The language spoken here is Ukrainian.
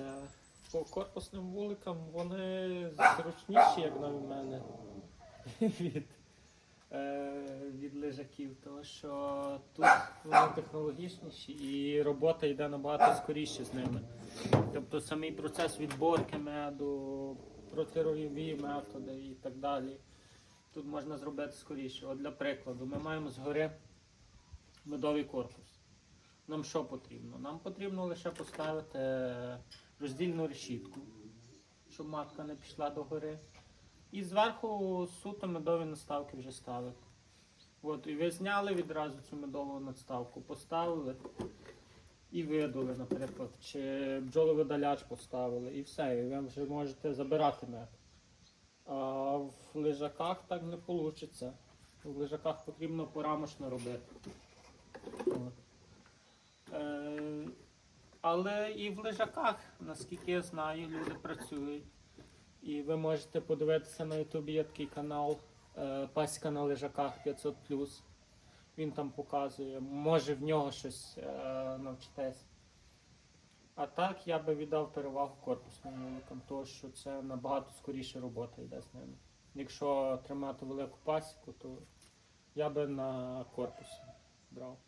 Дивіться, по корпусним вуликам вони зручніші, як на мене, від, е, від лежаків, тому що тут вони технологічніші і робота йде набагато скоріше з ними. Тобто самий процес відборки меду, протиройові методи і так далі. Тут можна зробити скоріше. От для прикладу, ми маємо згори медовий корпус. Нам що потрібно? Нам потрібно лише поставити роздільну решітку, щоб матка не пішла до гори. І зверху суто медові наставки вже ставити. От, і ви зняли відразу цю медову надставку, поставили і видули, наприклад, чи бджоловидаляч поставили, і все, і ви вже можете забирати мед. А в лежаках так не вийде. В лежаках потрібно порамочно робити. От. Е, але і в лежаках, наскільки я знаю, люди працюють. І ви можете подивитися на Ютубі є такий канал е, Паська на лежаках 500 Він там показує, може в нього щось е, навчитесь. А так я би віддав перевагу корпусним вуликам, тому що це набагато скоріше робота йде з ними. Якщо тримати велику пасіку, то я би на корпус брав.